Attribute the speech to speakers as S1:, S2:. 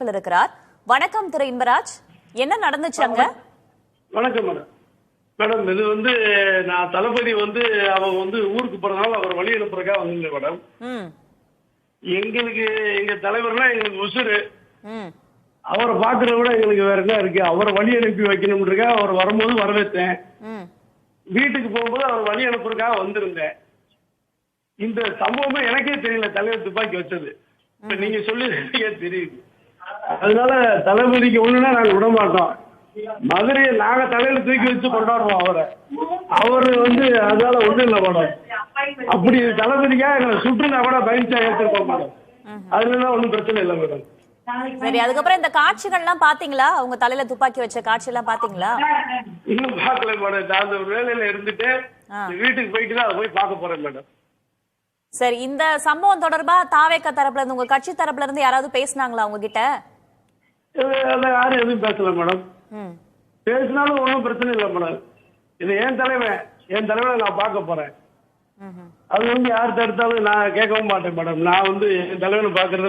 S1: இருக்கிறார். வணக்கம் திரு இன்பராஜ். என்ன நடந்துச்சு அங்க?
S2: வணக்கம் மேடம். மேடம் இது வந்து நான் தளபதி வந்து அவங்க வந்து ஊருக்கு போறதுனால அவர் வழி அனுப்புறதுக்காக வந்திருந்தேன் மேடம். எங்களுக்கு எங்க தலைவர்னா எங்களுக்கு உசுரு
S1: ம்.
S2: அவரை பார்க்கறத விட எங்களுக்கு வேற என்ன இருக்கு? அவரை வழி அனுப்பி வைக்கணும்ன்றக்கா அவர் வரும்போது வரவேற்றேன். வீட்டுக்கு போகும்போது அவர் வழி அனுப்புறதுக்காக வந்திருந்தேன். இந்த சம்பவமே எனக்கே தெரியல தலைவர் துப்பாக்கி வச்சது. நீங்க சொல்லி தெரியுது. அதனால தளபதிக்கு ஒண்ணுன்னா நாங்க விட மாட்டோம். மதுரையை நாங்க தலையில தூக்கி வச்சு கொண்டாடுவோம் அவரை. அவரு வந்து அதனால ஒண்ணும் இல்லை மேடம். அப்படி தளபதிக்காக எங்களை சுற்றுலா கூட பயணிச்சா ஏற்றிருக்கோம் மேடம் அதுல ஒன்றும் பிரச்சனை இல்லை மேடம்.
S1: சரி அதுக்கப்புறம் இந்த காட்சிகள்லாம் பாத்தீங்களா? அவங்க தலையில துப்பாக்கி வச்ச காட்சி எல்லாம் பாத்தீங்களா?
S2: இன்னும் பார்க்கல மேடம். நான் அந்த வேலையில இருந்துட்டு. வீட்டுக்கு போயிட்டு தான் போய் பார்க்க போறேன் மேடம்.
S1: சரி இந்த சம்பவம் தொடர்பா தாவேக்க தரப்புல இருந்து உங்க கட்சி தரப்புல இருந்து யாராவது பேசுனாங்களா உங்ககிட்ட?
S2: யாரும் எதுவும் பேசல மேடம். பேசினாலும் ஒன்றும் பிரச்சனை இல்லை மேடம். இது என் தலைவன் என் தலைவனை நான் பார்க்க போறேன். அது வந்து யார் தடுத்தாலும் நான் கேட்கவும் மாட்டேன் மேடம். நான் வந்து என் தலைவனை பார்க்கறது